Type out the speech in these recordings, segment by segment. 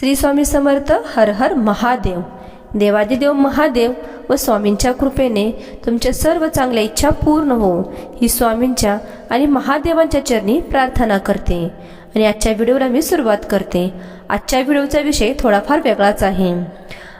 श्री स्वामी समर्थ हर हर महादेव. देवादिदेव महादेव व स्वामींच्या कृपेने तुमच्या सर्व चांगल्या इच्छा पूर्ण हो ही स्वामींच्या आणि महादेवांच्या चरणी प्रार्थना करते. आणि आजच्या व्हिडिओला मी सुरुवात करते. आजच्या व्हिडिओचा विषय थोडाफार वेगळाच आहे.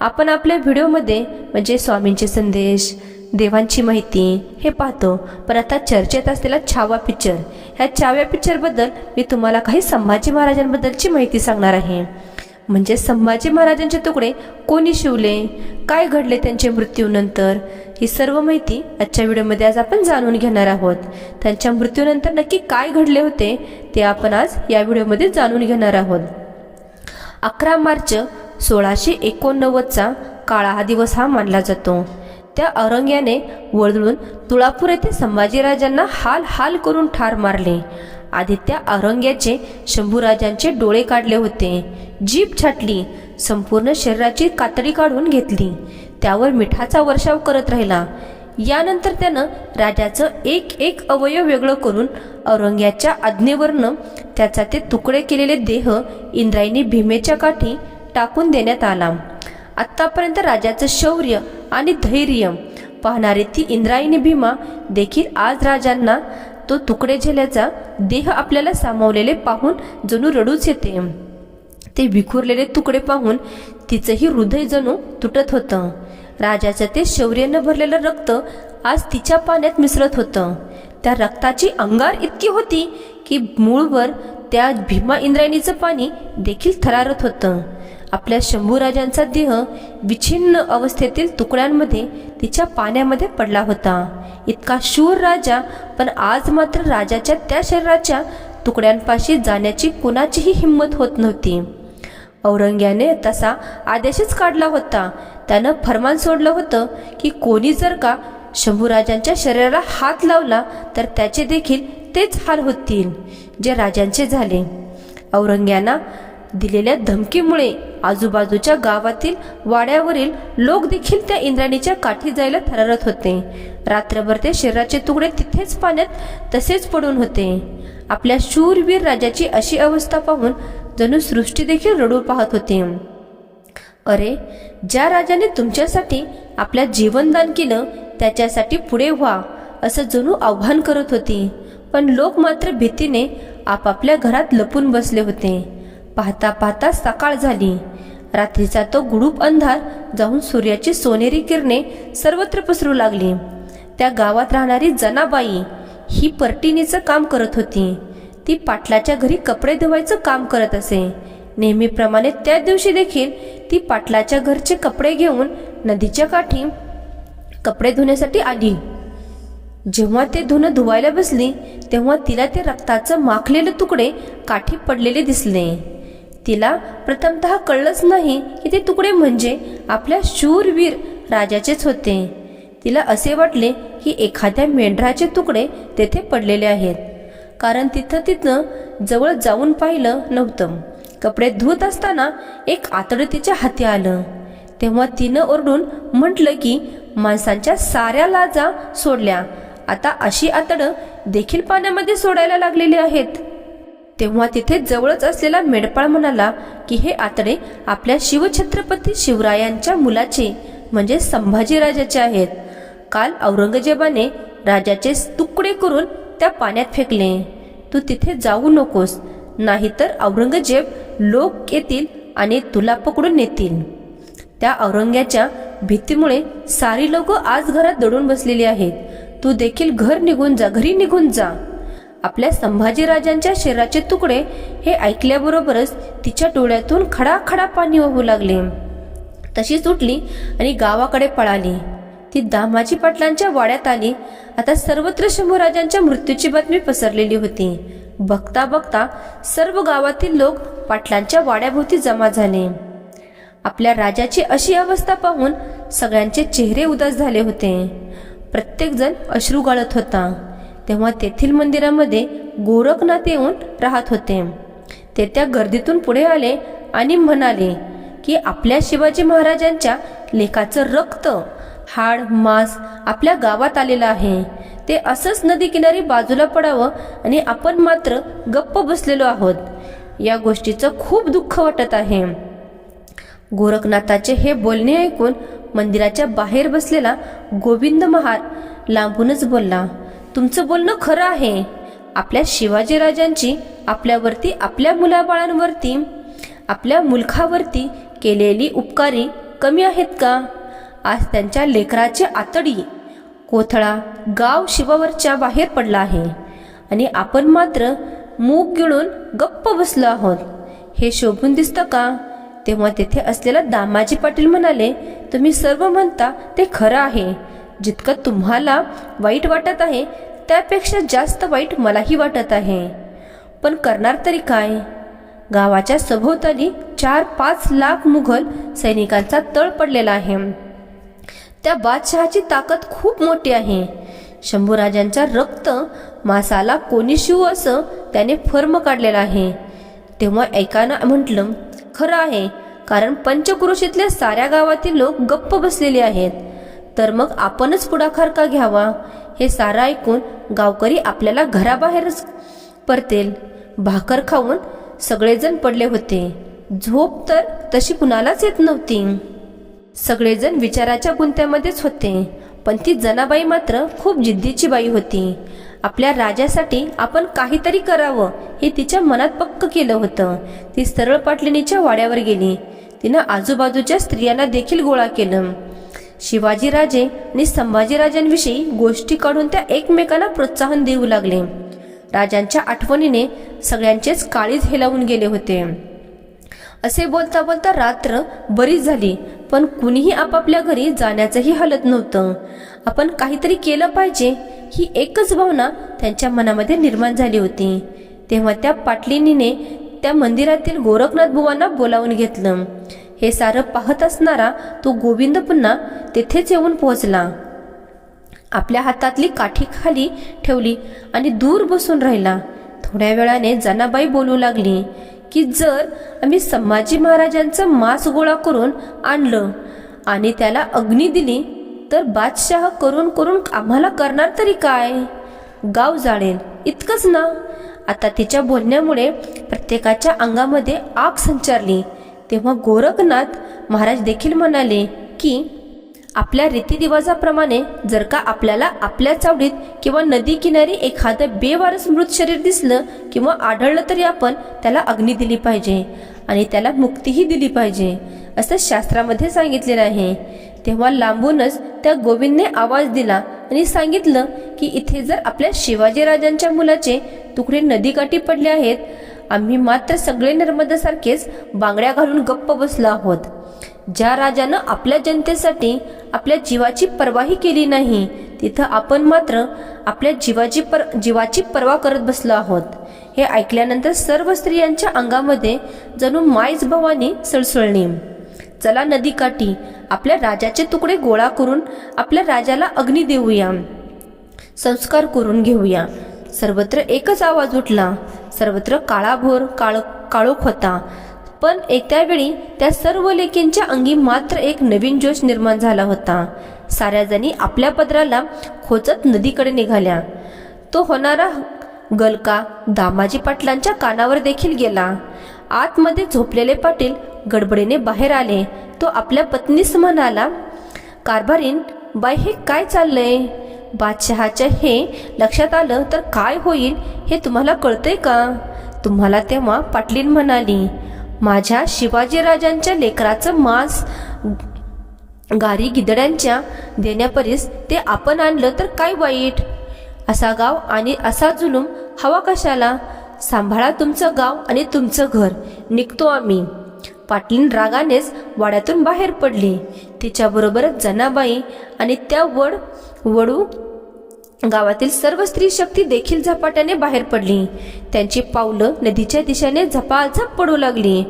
आपण आपल्या व्हिडिओमध्ये म्हणजे स्वामींचे संदेश देवांची माहिती हे पाहतो. पण आता चर्चेत असलेला छावा पिक्चर ह्या छाव्या पिक्चरबद्दल मी तुम्हाला काही संभाजी महाराजांबद्दलची माहिती सांगणार आहे. म्हणजे संभाजी महाराजांचे तुकडे कोणी शिवले? काय घडले त्यांच्या मृत्यूनंतर ही सर्व माहिती आजच्या व्हिडिओमध्ये आज आपण जाणून घेणार आहोत. त्यांच्या मृत्यूनंतर नक्की काय घडले होते ते आपण आज या व्हिडिओमध्ये जाणून घेणार आहोत. अकरा मार्च सोळाशे एकोणनव्वदचा काळा हा दिवस हा मानला जातो. त्या औरंग्याने वळून तुळापूर येथे संभाजीराजांना हाल हाल करून ठार मारले. आदित्य त्या औरंग्याचे शंभूराजांचे डोळे काढले होते. जीभ छाटली संपूर्ण शरीराची कातडी काढून घेतली. त्यावर मिठाचा वर्षाव करत राहिला. यानंतर त्यानं राजाचं एक एक अवयव वेगळं करून औरंग्याच्या आज्ञेवरनं त्याचा ते तुकडे केलेले देह इंद्रायणी भीमेच्या काठी टाकून देण्यात आला. आत्तापर्यंत राजाचं शौर्य आणि धैर्य पाहणारी ती इंद्रायणी भीमा देखील आज राजांना तो तुकडे झेल्याचा देह आपल्याला सामावलेले पाहून जणू रडूच येते. ते विखुरलेले तुकडे पाहून तिचंही हृदय जणू तुटत होतं. राजाचं ते शौर्यानं भरलेलं रक्त आज तिच्या पाण्यात मिसळत होतं. त्या रक्ताची अंगार इतकी होती की मूळवर त्या भीमा इंद्रायणीचं पाणी देखील थरारत होतं. आपल्या शंभूराजांचा देह विच्छिन्न अवस्थेतील तुकड्यांमध्ये तिच्या पाण्यामध्ये पडला होता. इतका शूर राजा पण आज मात्र राजाच्या त्या शरीराच्या तुकड्यांपाशी जाण्याची कुणाचीही हिंमत होत नव्हती. औरंग्याने तसा आदेशच काढला होता. त्यानं फरमान सोडलं होतं की कोणी जर का शंभूराजांच्या शरीराला हात लावला तर त्याचे देखील तेच हाल होतील जे राजांचे झाले. औरंग्याना दिलेल्या धमकीमुळे आजूबाजूच्या गावातील वाड्यावरील लोक देखील त्या इंद्राणीच्या काठी जायला थरारत होते. रात्रभर ते शरीराचे तुकडे तिथेच पाण्यात तसेच पडून होते. आपल्या शूरवीर राजाची अशी अवस्था पाहून जणू सृष्टी देखील रडू पाहत होती. अरे ज्या राजाने तुमच्यासाठी आपल्या जीवनदान केलं त्याच्यासाठी पुढे व्हा असं जणू आव्हान करत होती. पण लोक मात्र भीतीने आपापल्या घरात लपून बसले होते. पाहता पाहता सकाळ झाली. रात्रीचा तो गुडूप अंधार जाऊन सूर्याची सोनेरी किरणे सर्वत्र पसरू लागली. त्या गावात राहणारी जनाबाई ही परटिनीचं काम करत होती. ती पाटलाच्या घरी कपडे धुवायचं काम करत असे. नेहमीप्रमाणे त्या दिवशी देखील ती पाटलाच्या घरचे कपडे घेऊन नदीच्या काठी कपडे धुण्यासाठी आली. जेव्हा ते धुणं धुवायला बसली तेव्हा तिला ते रक्ताचं माखलेले तुकडे काठी पडलेले दिसले. तिला प्रथमतः कळलंच नाही की ते तुकडे म्हणजे आपल्या शूरवीर राजाचेच होते. तिला असे वाटले की एखाद्या मेंढराचे तुकडे तेथे पडलेले आहेत. कारण तिथं तिथं जवळ जाऊन पाहिलं नव्हतं. कपडे धुत असताना एक आतडं तिच्या हाती आलं. तेव्हा तिनं ओरडून म्हटलं की माणसांच्या साऱ्या लाजा सोडल्या. आता अशी आतडं देखील पाण्यामध्ये सोडायला लागलेली आहेत. तेव्हा तिथे जवळच असलेला मेडपाळ म्हणाला की हे आतडे आपल्या शिवछत्रपती शिवरायांच्या मुलाचे म्हणजे संभाजीराजाचे आहेत. काल औरंगजेबाने राजाचे तुकडे करून त्या पाण्यात फेकले. तू तिथे जाऊ नकोस. नाहीतर औरंगजेब लोक येतील आणि तुला पकडून नेतील. त्या औरंग्याच्या भीतीमुळे सारी लोक आज घरात दडून बसलेली आहेत. तू देखील घर निघून जा घरी निघून जा. आपल्या संभाजीराजांच्या शरीराचे तुकडे हे ऐकल्याबरोबरच तिच्या डोळ्यातून खडा खडा पाणी वाहू लागले. तशीच उठली आणि गावाकडे पळाली. ती दामाजी पाटलांच्या वाड्यात आली. आता सर्वत्र शंभूराजांच्या मृत्यूची बातमी पसरलेली होती. बघता बघता सर्व गावातील लोक पाटलांच्या वाड्याभोवती जमा झाले. आपल्या राजाची अशी अवस्था पाहून सगळ्यांचे चेहरे उदास झाले होते. प्रत्येकजण अश्रू गाळत होता. तेव्हा तेथील मंदिरामध्ये गोरखनाथ येऊन राहत होते. ते त्या गर्दीतून पुढे आले आणि म्हणाले की आपल्या शिवाजी महाराजांच्या लेखाचं रक्त हाड मांस आपल्या गावात आलेलं आहे. ते असंच नदी किनारी बाजूला पडावं आणि आपण मात्र गप्प बसलेलो आहोत. या गोष्टीचं खूप दुःख वाटत आहे. गोरखनाथाचे हे बोलणे ऐकून मंदिराच्या बाहेर बसलेला गोविंद महार लांबूनच बोलला तुमचं बोलणं खरं आहे. आपल्या शिवाजीराजांची आपल्यावरती आपल्या मुलाबाळांवरती आपल्या मुलखावरती केलेली उपकारी कमी आहेत का? आज त्यांच्या लेकराची आतडी कोथळा गाव शिवावरच्या बाहेर पडला आहे. आणि आपण मात्र मूग गिळून गप्प बसलो आहोत. हे शोभून दिसतं का? तेव्हा तेथे असलेला दामाजी पाटील म्हणाले तुम्ही सर्व म्हणता ते खरं आहे. जितकं तुम्हाला वाईट वाटत आहे त्यापेक्षा जास्त वाईट मलाही वाटत आहे. पण करणार तरी काय? गावाच्या सभोवताली चार पाच लाख मुघल सैनिकांचा तळ पडलेला आहे. त्या बादशहाची ताकद खूप मोठी आहे. शंभूराजांचा रक्त मासाला कोणी शिव असं त्याने फर्म काढलेला आहे. तेव्हा ऐकानं म्हटलं खरं आहे कारण पंचक्रोशीतल्या साऱ्या गावातील लोक गप्प बसलेले आहेत. तर मग आपणच पुढाकार का घ्यावा? हे सारं ऐकून गावकरी आपल्याला घराबाहेरच परतेल. भाकर खाऊन सगळेजण पडले होते. झोप तर तशी कुणालाच येत नव्हती. सगळेजण विचाराच्या गुंत्यामध्येच होते. पण ती जनाबाई मात्र खूप जिद्दीची बाई होती. आपल्या राजासाठी आपण काहीतरी करावं हे तिच्या मनात पक्क केलं होतं. ती सरळ पाटलिनीच्या वाड्यावर गेली. तिनं आजूबाजूच्या स्त्रियांना देखील गोळा केलं. शिवाजीराजे आणि संभाजीराजांविषयी गोष्टी काढून त्या एकमेकांना प्रोत्साहन देऊ लागले. राजांच्या आठवणीने सगळ्यांचेच काळीज हेलावून गेले होते. असे बोलता बोलता रात्र बरीच झाली पण कुणीही आपापल्या घरी जाण्याचंही हलत नव्हतं. आपण काहीतरी केलं पाहिजे ही एकच भावना त्यांच्या मनामध्ये निर्माण झाली होती. तेव्हा त्या पाटलिनीने त्या मंदिरातील गोरखनाथ बुवांना बोलावून घेतलं. हे सारं पाहत असणारा तो गोविंद पुन्हा तेथेच येऊन पोहोचला. आपल्या हातातली काठी खाली ठेवली आणि दूर बसून राहिला. थोड्या वेळाने जनाबाई बोलू लागली की जर आम्ही संभाजी महाराजांचं मांस गोळा करून आणलं आणि त्याला अग्नी दिली तर बादशाह करून करून आम्हाला करणार तरी काय? गाव जाळेल इतकंच ना? आता तिच्या बोलण्यामुळे प्रत्येकाच्या अंगामध्ये आग संचारली. तेव्हा गोरखनाथ महाराज देखील म्हणाले की आपल्या रीतिरिवाजाप्रमाणे जर का आपल्याला आपल्या चावडीत किंवा नदी किनारी एखादं बेवारस मृत शरीर दिसलं किंवा आढळलं तरी आपण त्याला अग्नी दिली पाहिजे आणि त्याला मुक्तीही दिली पाहिजे असं शास्त्रामध्ये सांगितलेलं आहे. तेव्हा लांबूनच त्या गोविंदने आवाज दिला आणि सांगितलं की इथे जर आपल्या शिवाजीराजांच्या मुलाचे तुकडे नदीकाठी पडले आहेत आम्ही मात्र सगळे नर्मदासारखेच बांगड्या घालून गप्प बसलो आहोत. ज्या राजानं आपल्या जनतेसाठी आपल्या जीवाची पर्वाही केली नाही तिथं आपण मात्र आपल्या जीवाची पर जीवाची पर्वा करत बसलो आहोत. हे ऐकल्यानंतर सर्व स्त्रियांच्या अंगामध्ये जणू माईच भवानी सळसळणे चला नदीकाठी आपल्या राजाचे तुकडे गोळा करून आपल्या राजाला अग्नी देऊया. संस्कार करून घेऊया. सर्वत्र एकच आवाज उठला. सर्वत्र काळाभोर काळ काळोख होता. पण एक त्यावेळी त्या सर्व लेकींच्या अंगी मात्र एक नवीन जोश निर्माण झाला होता. साऱ्या जणी आपल्या पदराला खोचत नदीकडे निघाल्या. तो होणारा गलका दामाजी पाटलांच्या कानावर देखील गेला. आतमध्ये झोपलेले पाटील गडबडीने बाहेर आले. तो आपल्या पत्नीस म्हणाला कारभारीन बाई हे काय चाललंय? बादशहाच्या हे लक्षात आलं तर काय होईल हे तुम्हाला कळतंय का? तुम्हाला तेव्हा पाटलीन म्हणाली माझ्या शिवाजीराजांच्या लेकराचं मांस गारी गिदड्यांच्या देण्यापरीस ते आपण आणलं तर काय वाईट? असा गाव आणि असा जुलूम हवा कशाला? सांभाळा तुमचं गाव आणि तुमचं घर. निघतो आम्ही. पाटलीन रागानेच वाड्यातून बाहेर पडली. तिच्याबरोबरच जनाबाई आणि त्या वड वडू गावातील सर्व स्त्री शक्ती देखील झपाट्याने बाहेर पडली. त्यांची पावलं नदीच्या दिशेने झपाझप पडू लागली.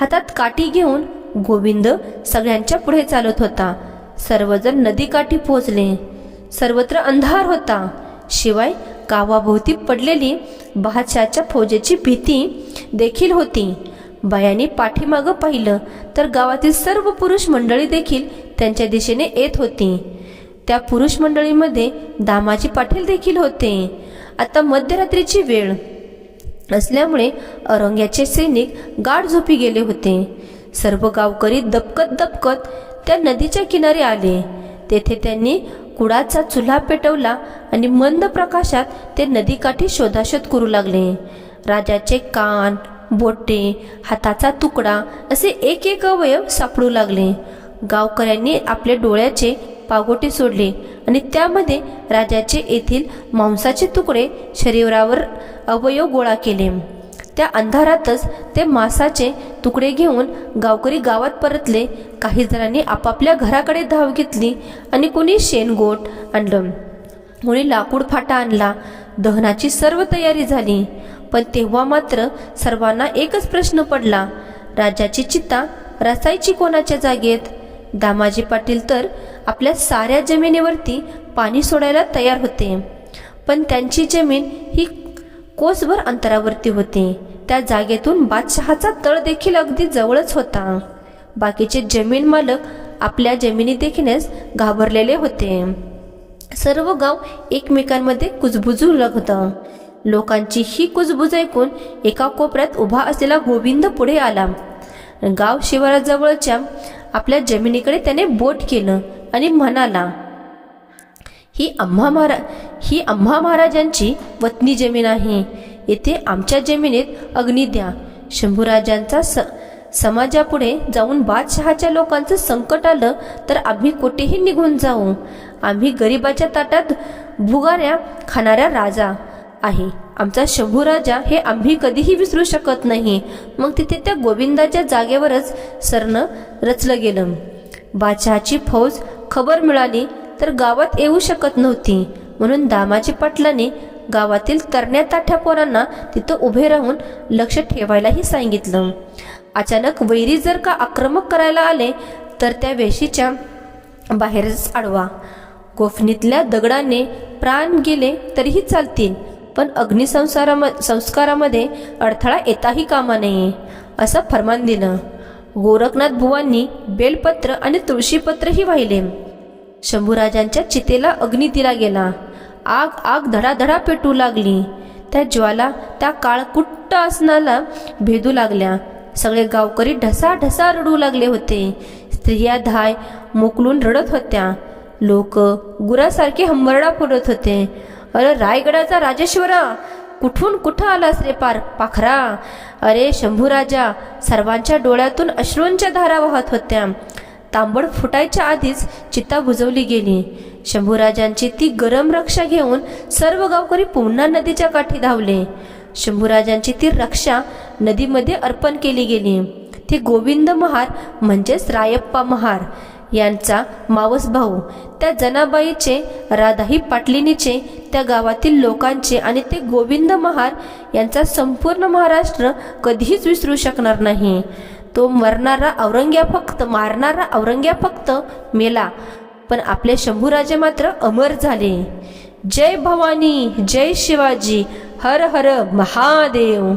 हातात काठी घेऊन गोविंद सगळ्यांच्या पुढे चालत होता. सर्वजण नदीकाठी पोहोचले. सर्वत्र अंधार होता. शिवाय गावाभोवती पडलेली बादशाच्या फौजेची भीती देखील होती. बायांनी पाठीमागं पाहिलं तर गावातील सर्व पुरुष मंडळी देखील त्यांच्या दिशेने येत होती. त्या पुरुष मंडळीमध्ये दामाजी पाटील देखील होते. आता मध्यरात्रीची वेळ असल्यामुळे औरंग्याचे सैनिक गाढ झोपी गेले होते. सर्व गावकरी दबकत दबकत त्या नदीच्या किनारी आले. तेथे त्यांनी कुडाचा चुल्हा पेटवला आणि मंद प्रकाशात ते नदीकाठी शोधाशोध करू लागले. राजाचे कान बोटे हाताचा तुकडा असे एक एक अवयव सापडू लागले. गावकऱ्यांनी आपले डोळ्याचे पागोटे सोडले आणि त्यामध्ये राजाचे येथील मांसाचे तुकडे शरीरावर अवयव गोळा केले. त्या अंधारातच ते मांसाचे तुकडे घेऊन गावकरी गावात परतले. काही जणांनी आपापल्या घराकडे धाव घेतली आणि कोणी शेणगोट आणलं. कोणी लाकूड फाटा आणला. दहनाची सर्व तयारी झाली. पण तेव्हा मात्र सर्वांना एकच प्रश्न पडला. राजाची चित्ता रसायची कोणाच्या जागेत? दामाजी पाटील तर आपल्या साऱ्या जमिनीवरती पाणी सोडायला तयार होते. पण त्यांची जमीन ही कोसभर अंतरावरती होती. त्या जागेतून बादशहाचा तळ देखील अगदी जवळच होता. बाकीचे जमीन मालक आपल्या जमिनी देखण्यास घाबरलेले होते. सर्व गाव एकमेकांमध्ये कुजबुजू लागतं लोकांची ही कुजबुज ऐकून एका कोपऱ्यात उभा असलेला गोविंद पुढे आला. गाव शिवाराजवळच्या आपल्या जमिनीकडे त्याने बोट केलं आणि म्हणाला ही आम्हा महारा ही आम्हा महाराजांची वतनी जमीन आहे. येथे आमच्या जमिनीत अग्नी द्या. शंभूराजांचा स समाजापुढे जाऊन बादशहाच्या लोकांचं संकट आलं तर आम्ही कुठेही निघून जाऊ. आम्ही गरिबाच्या ताटात भुगाऱ्या खाणाऱ्या राजा. आहे. आमचा शंभूराजा हे आम्ही कधीही विसरू शकत नाही. मग तिथे त्या गोविंदाच्या जागेवरच सरणं रचलं गेलं. बादशहाची फौज खबर मिळाली तर गावात येऊ शकत नव्हती. म्हणून दामाजी पाटलाने गावातील तरण्या ताठ्या पोरांना तिथं उभे राहून लक्ष ठेवायलाही सांगितलं. अचानक वैरी जर का आक्रमक करायला आले तर त्या वेशीच्या बाहेरच अडवा गोफणीतल्या दगडाने प्राण गेले तरीही चालतील. पण अग्निसंसारा संस्कारामध्ये अडथळा येताही कामा नये असं फरमान दिलं. गोरखनाथ बुवांनी बेलपत्र आणि तुळशीपत्रही वाहिले. शंभूराजांच्या चितेला अग्नी दिला गेला. आग आग धडाधडा पेटू लागली. त्या ज्वाला त्या काळकुट्ट आसनाला भेदू लागल्या. सगळे गावकरी ढसा ढसा रडू लागले होते. स्त्रिया धाय मोकलून रडत होत्या. लोक गुरासारखे हंबरडा पुरत होते. अरे रायगडाचा राजेश्वरा कुठून कुठं आलास रे पार पाखरा? अरे शंभूराजा सर्वांच्या डोळ्यातून अश्रूंच्या धारा वाहत होत्या. तांबड फुटायच्या आधीच चित्ता बुजवली गेली. शंभूराजांची ती गरम रक्षा घेऊन सर्व गावकरी पुन्हा नदीच्या काठी धावले. शंभूराजांची ती रक्षा नदीमध्ये अर्पण केली गेली. ते गोविंद महार म्हणजेच रायप्पा महार यांचा मावस भाऊ त्या जनाबाईचे राधाही पाटलिनीचे त्या गावातील लोकांचे आणि ते गोविंद महार यांचा संपूर्ण महाराष्ट्र कधीच विसरू शकणार नाही. तो मरणारा औरंग्या फक्त मारणारा औरंग्या फक्त मेला. पण आपले शंभूराजे मात्र अमर झाले. जय भवानी जय शिवाजी हर हर महादेव.